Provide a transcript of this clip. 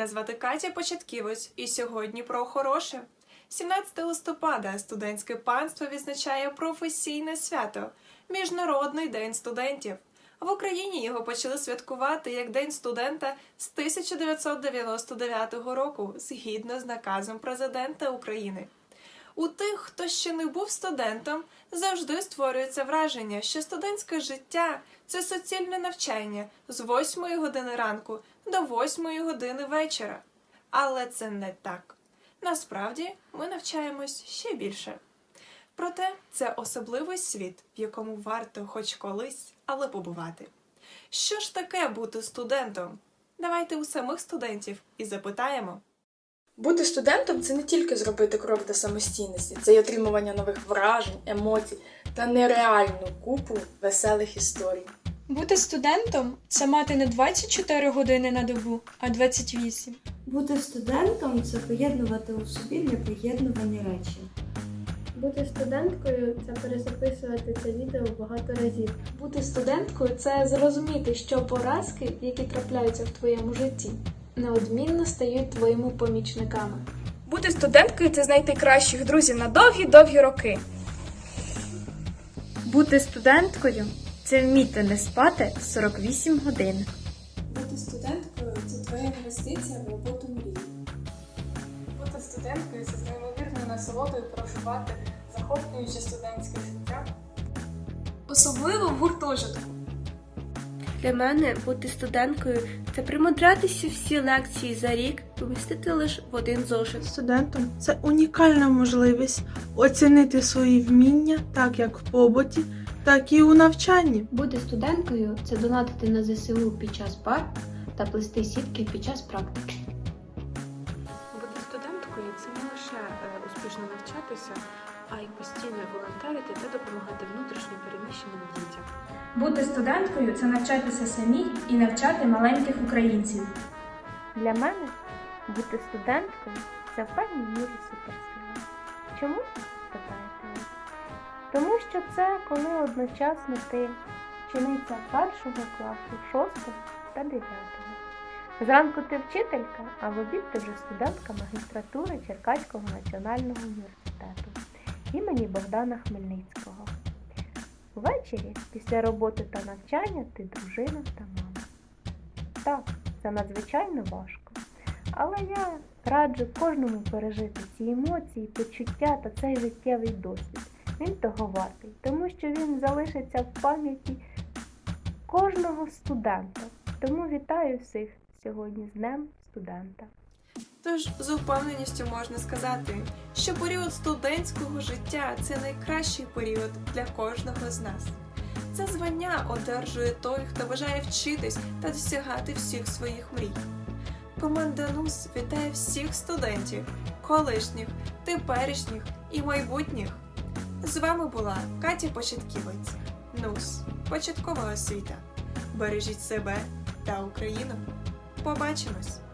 Мене звати Катя Початківець, і сьогодні про хороше. 17 листопада студентське панство відзначає професійне свято Міжнародний день студентів. В Україні його почали святкувати як День студента з 1999 року, згідно з наказом президента України. У тих, хто ще не був студентом, завжди створюється враження, що студентське життя це суцільне навчання з 8 години ранку до 8 години вечора. Але це не так. Насправді ми навчаємось ще більше. Проте це особливий світ, в якому варто хоч колись, але побувати. Що ж таке бути студентом? Давайте у самих студентів і запитаємо. Бути студентом це не тільки зробити крок до самостійності, це й отримування нових вражень, емоцій та нереальну купу веселих історій. Бути студентом це мати не 24 години на добу, а 28. Бути студентом це поєднувати у собі непоєднувані речі. Бути студенткою це перезаписувати це відео багато разів. Бути студенткою це зрозуміти, що поразки, які трапляються в твоєму житті, неодмінно стають твоїми помічниками. Бути студенткою це знайти кращих друзів на довгі-довгі роки. Бути студенткою це вміти не спати 48 годин. Бути студенткою це твоя інвестиція в роботу мрії. Бути студенткою це з неймовірною насолодою проживати захоплююче студентське життя. Особливо в гуртожитку. Для мене бути студенткою це примудрятися всі лекції за рік помістити лише в один зошит. Студентом це унікальна можливість оцінити свої вміння так як в побуті, так і у навчанні. Бути студенткою це донатити на ЗСУ під час пар та плести сітки під час практики. Бути студенткою це не лише е, успішно навчатися, а й постійно волонтерити та допомагати внутрішньо переміщеним дітям. Бути студенткою це навчатися самій і навчати маленьких українців. Для мене бути студенткою це в певній мірі суперсила. Чому? Питаєте ви? Тому що це коли одночасно ти вчениця першого класу, шостого та дев'ятого. Зранку ти вчителька, а в обід ти вже студентка магістратури Черкаського національного університету імені Богдана Хмельницького. Ввечері, після роботи та навчання, ти дружина та мама. Так, це надзвичайно важко. Але я раджу кожному пережити ці емоції, почуття та цей життєвий досвід. Він того вартий, тому що він залишиться в пам'яті кожного студента. Тому вітаю всіх сьогодні з Днем студента. Тож з упевненістю можна сказати, що період студентського життя це найкращий період для кожного з нас. Це звання одержує той, хто бажає вчитись та досягати всіх своїх мрій. Команда НУС вітає всіх студентів, колишніх, теперішніх і майбутніх. З вами була Катя Початківець, НУС, початкова освіта. Бережіть себе та Україну. Побачимось!